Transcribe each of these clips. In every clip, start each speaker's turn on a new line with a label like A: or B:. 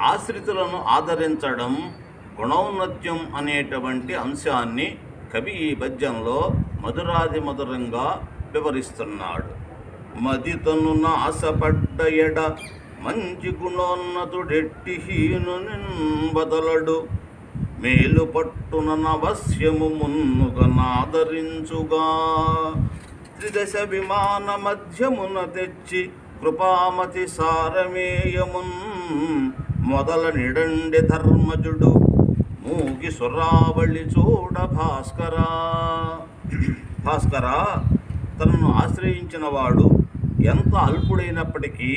A: ఆశ్రితులను ఆదరించడం గుణౌన్నత్యం అనేటువంటి అంశాన్ని కవి ఈ పద్యంలో మధురాది మధురంగా వివరిస్తున్నాడు. మదితను నాశపడ్డ ఎడ మంచి గుణోన్నతుడెట్టి హీను బదలడు మేలు పట్టున నవశ్యము మున్నుగా నాదరించుగా త్రిదశ విమాన మధ్యమున తెచ్చి కృపామతి సారమేయమున్ మొదల నిడండి ధర్మజుడు మూగి సురావళి చూడ భాస్కరా. భాస్కరా తనను ఆశ్రయించిన వాడు ఎంత అల్పుడైనప్పటికీ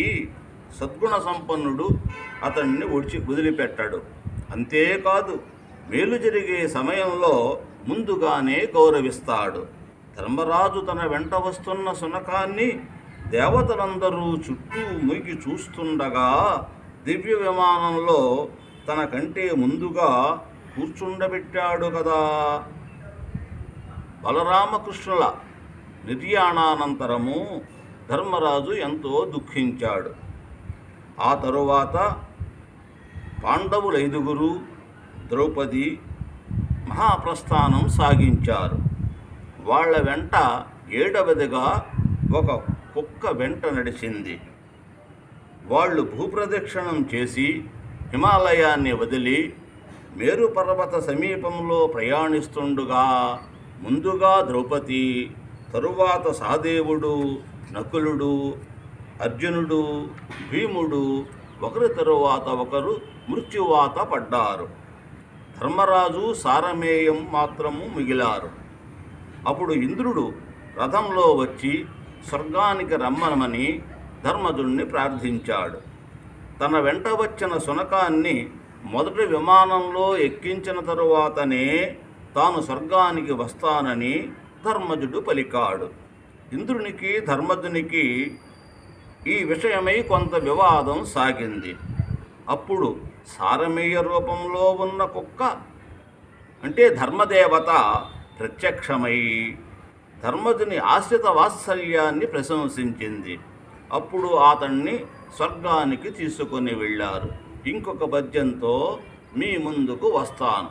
A: సద్గుణ సంపన్నుడు అతన్ని ఒడిచి వదిలిపెట్టాడు. అంతేకాదు మేలు జరిగే సమయంలో ముందుగానే గౌరవిస్తాడు. ధర్మరాజు తన వెంట వస్తున్న సునకాన్ని దేవతలందరూ చుట్టూ ముగి చూస్తుండగా దివ్య విమానంలో తన కంటే ముందుగా కూర్చుండబెట్టాడు కదా. బలరామకృష్ణుల నిర్యాణానంతరము ధర్మరాజు ఎంతో దుఃఖించాడు. ఆ తరువాత పాండవుల ఐదుగురు ద్రౌపది మహాప్రస్థానం సాగించారు. వాళ్ళ వెంట ఏడవదిగా ఒక కుక్క వెంట నడిచింది. వాళ్ళు భూప్రదక్షిణం చేసి హిమాలయాన్ని వదిలి మేరుపర్వత సమీపంలో ప్రయాణిస్తుండగా ముందుగా ద్రౌపది తరువాత సహదేవుడు నకులుడు అర్జునుడు భీముడు ఒకరి తరువాత ఒకరు మృత్యువాత పడ్డారు. ధర్మరాజు సారమేయం మాత్రము మిగిలారు. అప్పుడు ఇంద్రుడు రథంలో వచ్చి స్వర్గానికి రమ్మనమని ధర్మధుణ్ణి ప్రార్థించాడు. తన వెంట వచ్చిన శునకాన్ని మొదటి విమానంలో ఎక్కించిన తరువాతనే తాను స్వర్గానికి వస్తానని ధర్మజుడు పలికాడు. ఇంద్రునికి ధర్మజునికి ఈ విషయమై కొంత వివాదం సాగింది. అప్పుడు సారమేయ రూపంలో ఉన్న కుక్క అంటే ధర్మదేవత ప్రత్యక్షమై ధర్మజుని ఆశ్రిత వాత్సల్యాన్ని ప్రశంసించింది. అప్పుడు అతన్ని స్వర్గానికి తీసుకొని వెళ్ళారు. ఇంకొక పద్యంతో మీ ముందుకు వస్తాను.